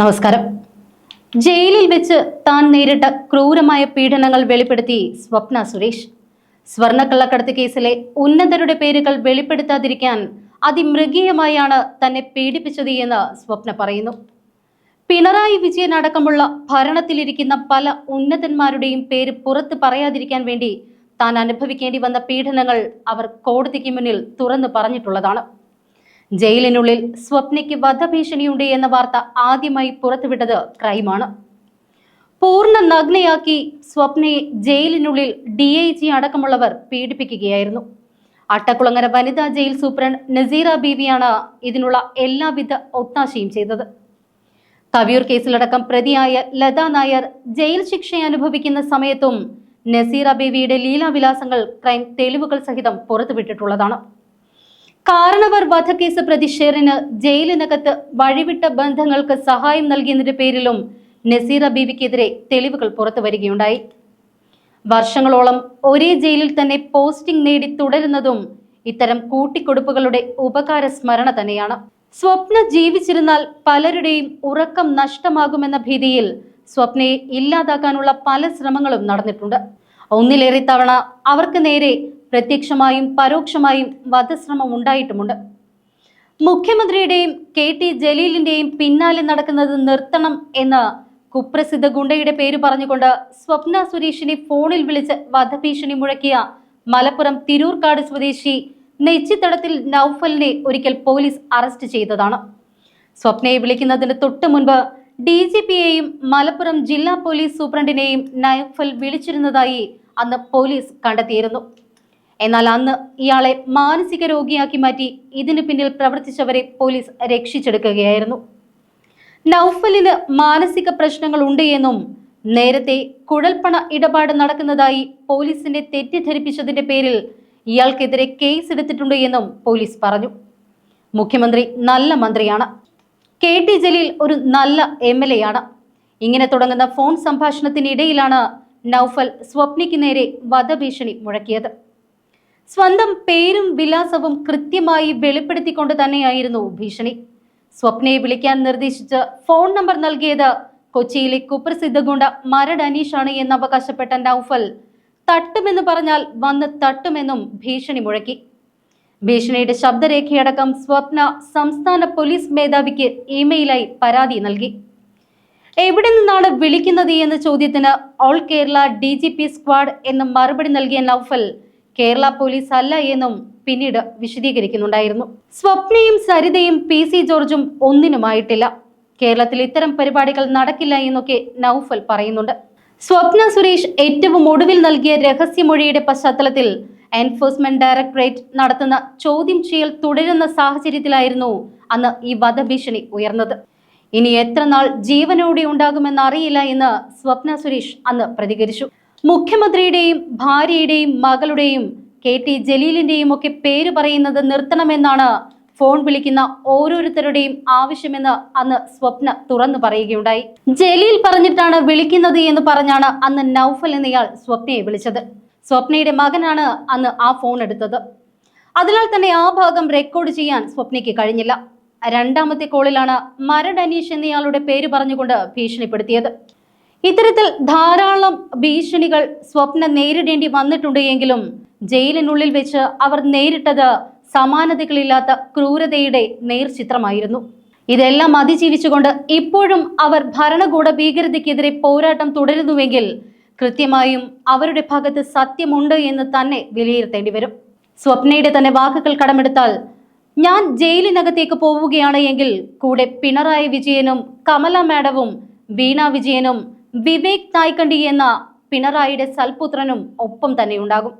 നമസ്കാരം. ജയിലിൽ വെച്ച് താൻ നേരിട്ട ക്രൂരമായ പീഡനങ്ങൾ വെളിപ്പെടുത്തി സ്വപ്ന സുരേഷ്. സ്വർണക്കള്ളക്കടത്ത് കേസിലെ ഉന്നതരുടെ പേരുകൾ വെളിപ്പെടുത്താതിരിക്കാൻ അതിമൃഗീയമായാണ് തന്നെ പീഡിപ്പിച്ചത് എന്ന് സ്വപ്ന പറയുന്നു. പിണറായി വിജയൻ അടക്കമുള്ള ഭരണത്തിലിരിക്കുന്ന പല ഉന്നതന്മാരുടെയും പേര് പുറത്ത് പറയാതിരിക്കാൻ വേണ്ടി താൻ അനുഭവിക്കേണ്ടി വന്ന പീഡനങ്ങൾ അവർ കോടതിക്ക് മുന്നിൽ തുറന്നു പറഞ്ഞിട്ടുള്ളതാണ്. ജയിലിനുള്ളിൽ സ്വപ്നയ്ക്ക് വധഭീഷണിയുണ്ട് എന്ന വാർത്ത ആദ്യമായി പുറത്തുവിട്ടത് ക്രൈമാണ്. പൂർണ നഗ്നയാക്കി സ്വപ്നയെ ജയിലിനുള്ളിൽ ഡി ഐ ജി അടക്കമുള്ളവർ പീഡിപ്പിക്കുകയായിരുന്നു. അട്ടക്കുളങ്ങര വനിതാ ജയിൽ സൂപ്രണ്ട് നസീറ ബീവിയാണ് ഇതിനുള്ള എല്ലാവിധ ഒത്താശയും ചെയ്തത്. കവിയൂർ കേസിലടക്കം പ്രതിയായ ലത നായർ ജയിൽ ശിക്ഷ അനുഭവിക്കുന്ന സമയത്തും നസീറ ബീവിയുടെ ലീലാവിലാസങ്ങൾ ക്രൈം തെളിവുകൾ സഹിതം പുറത്തുവിട്ടിട്ടുള്ളതാണ്. കാരണവർ വധക്കേസ് പ്രതി ഷെറിന് ജയിലിനകത്ത് വഴിവിട്ട ബന്ധങ്ങൾക്ക് സഹായം നൽകിയതിന്റെ പേരിലും നസീറ ബീവിക്കെതിരെ തെളിവുകൾ പുറത്തു വരികയുണ്ടായി. വർഷങ്ങളോളം ഒരേ ജയിലിൽ തന്നെ പോസ്റ്റിംഗ് നേടി തുടരുന്നതും ഇത്തരം കൂട്ടിക്കൊടുപ്പുകളുടെ ഉപകാര സ്മരണ തന്നെയാണ്. സ്വപ്ന ജീവിച്ചിരുന്നാൽ പലരുടെയും ഉറക്കം നഷ്ടമാകുമെന്ന ഭീതിയിൽ സ്വപ്നയെ ഇല്ലാതാക്കാനുള്ള പല ശ്രമങ്ങളും നടന്നിട്ടുണ്ട്. ഒന്നിലേറെ തവണ അവർക്ക് നേരെ പ്രത്യക്ഷമായും പരോക്ഷമായും വധശ്രമം ഉണ്ടായിട്ടുമുണ്ട്. മുഖ്യമന്ത്രിയുടെയും കെ ടി ജലീലിന്റെയും പിന്നാലെ നടക്കുന്നത് നിർത്തണം എന്ന് കുപ്രസിദ്ധ ഗുണ്ടയുടെ പേര് പറഞ്ഞുകൊണ്ട് സ്വപ്ന സുരേഷിനെ ഫോണിൽ വിളിച്ച് വധഭീഷണി മുഴക്കിയ മലപ്പുറം തിരൂർക്കാട് സ്വദേശി നെച്ചിത്തടത്തിൽ നൌഫലിനെ ഒരിക്കൽ പോലീസ് അറസ്റ്റ് ചെയ്തതാണ്. സ്വപ്നയെ വിളിക്കുന്നതിന് തൊട്ടു മുൻപ് ഡി ജി പിയെയും മലപ്പുറം ജില്ലാ പോലീസ് സൂപ്രണ്ടിനെയും നൌഫൽ വിളിച്ചിരുന്നതായി അന്ന് പോലീസ് കണ്ടെത്തിയിരുന്നു. എന്നാൽ അന്ന് ഇയാളെ മാനസിക രോഗിയാക്കി മാറ്റി ഇതിനു പിന്നിൽ പ്രവർത്തിച്ചവരെ പോലീസ് രക്ഷിച്ചെടുക്കുകയായിരുന്നു. നൌഫലിന് മാനസിക പ്രശ്നങ്ങൾ ഉണ്ട് എന്നും നേരത്തെ കുഴൽപ്പണ ഇടപാട് നടക്കുന്നതായി പോലീസിനെ തെറ്റിദ്ധരിപ്പിച്ചതിന്റെ പേരിൽ ഇയാൾക്കെതിരെ കേസ് എടുത്തിട്ടുണ്ട് എന്നും പോലീസ് പറഞ്ഞു. മുഖ്യമന്ത്രി നല്ല മന്ത്രിയാണ്. കെ ടി ജലീൽ ഒരു നല്ല എം എൽ എ ആണ് ഇങ്ങനെ തുടങ്ങുന്ന ഫോൺ സംഭാഷണത്തിനിടയിലാണ് നൌഫൽ സ്വപ്നയ്ക്ക് നേരെ വധഭീഷണി മുഴക്കിയത്. സ്വന്തം പേരും വിലാസവും കൃത്യമായി വെളിപ്പെടുത്തിക്കൊണ്ട് തന്നെയായിരുന്നു ഭീഷണി. സ്വപ്നയെ വിളിക്കാൻ നിർദ്ദേശിച്ച് ഫോൺ നമ്പർ നൽകിയത് കൊച്ചിയിലെ കുപ്രസിദ്ധ ഗുണ്ട മരട് അനീഷാണ് എന്ന് അവകാശപ്പെട്ട നൌഫൽ. തട്ടുമെന്ന് പറഞ്ഞാൽ വന്ന് തട്ടുമെന്നും ഭീഷണി മുഴക്കി. ഭീഷണിയുടെ ശബ്ദരേഖയടക്കം സ്വപ്ന സംസ്ഥാന പോലീസ് മേധാവിക്ക് ഇമെയിലായി പരാതി നൽകി. എവിടെ നിന്നാണ് വിളിക്കുന്നത് എന്ന ചോദ്യത്തിന് ഓൾ കേരള ഡി സ്ക്വാഡ് എന്ന് മറുപടി നൽകിയ നൌഫൽ കേരള പോലീസ് അല്ല എന്നും പിന്നീട് വിശദീകരിക്കുന്നുണ്ടായിരുന്നു. സ്വപ്നയും സരിതയും പി സി ജോർജും ഒന്നിനുമായിട്ടില്ല. കേരളത്തിൽ ഇത്തരം പരിപാടികൾ നടക്കില്ല എന്നൊക്കെ നൌഫൽ പറയുന്നുണ്ട്. സ്വപ്ന സുരേഷ് ഏറ്റവും ഒടുവിൽ നൽകിയ രഹസ്യമൊഴിയുടെ പശ്ചാത്തലത്തിൽ എൻഫോഴ്സ്മെന്റ് ഡയറക്ടറേറ്റ് നടത്തുന്ന ചോദ്യം ചെയ്യൽ തുടരുന്ന സാഹചര്യത്തിലായിരുന്നു അന്ന് ഈ വധഭീഷണി ഉയർന്നത്. ഇനി എത്ര നാൾ ജീവനോടെ ഉണ്ടാകുമെന്ന് അറിയില്ല എന്ന് സ്വപ്ന സുരേഷ് അന്ന് പ്രതികരിച്ചു. മുഖ്യമന്ത്രിയുടെയും ഭാര്യയുടെയും മകളുടെയും കെ ടി ജലീലിന്റെയും ഒക്കെ പേര് പറയുന്നത് നിർത്തണമെന്നാണ് ഫോൺ വിളിക്കുന്ന ഓരോരുത്തരുടെയും ആവശ്യമെന്ന് അന്ന് സ്വപ്ന തുറന്നു പറയുകയുണ്ടായി. ജലീൽ പറഞ്ഞിട്ടാണ് വിളിക്കുന്നത് എന്ന് പറഞ്ഞാണ് അന്ന് നൌഫൽ എന്നയാൾ സ്വപ്നയെ വിളിച്ചത്. സ്വപ്നയുടെ മകനാണ് അന്ന് ആ ഫോൺ എടുത്തത്. അതിനാൽ തന്നെ ആ ഭാഗം റെക്കോർഡ് ചെയ്യാൻ സ്വപ്നയ്ക്ക് കഴിഞ്ഞില്ല. രണ്ടാമത്തെ കോളിലാണ് മരട് അനീഷ് എന്നയാളുടെ പേര് പറഞ്ഞുകൊണ്ട് ഭീഷണിപ്പെടുത്തിയത്. ഇത്തരത്തിൽ ധാരാളം ഭീഷണികൾ സ്വപ്ന നേരിടേണ്ടി വന്നിട്ടുണ്ട് എങ്കിലും ജയിലിനുള്ളിൽ വെച്ച് അവർ നേരിട്ടത് സമാനതകളില്ലാത്ത ക്രൂരതയുടെ നേർചിത്രമായിരുന്നു. ഇതെല്ലാം അതിജീവിച്ചുകൊണ്ട് ഇപ്പോഴും അവർ ഭരണകൂട ഭീകരതയ്ക്കെതിരെ പോരാട്ടം തുടരുന്നുവെങ്കിൽ കൃത്യമായും അവരുടെ ഭാഗത്ത് സത്യമുണ്ട് എന്ന് തന്നെ വിലയിരുത്തേണ്ടി വരും. സ്വപ്നയുടെ തന്നെ വാക്കുകൾ കടമെടുത്താൽ ഞാൻ ജയിലിനകത്തേക്ക് പോവുകയാണ് എങ്കിൽ കൂടെ പിണറായി വിജയനും കമല മാഡവും വീണ വിജയനും വിവേക് നായ്ക്കണ്ടി എന്ന പിണറായിയുടെ സൽപുത്രനും ഒപ്പം തന്നെ ഉണ്ടാകും.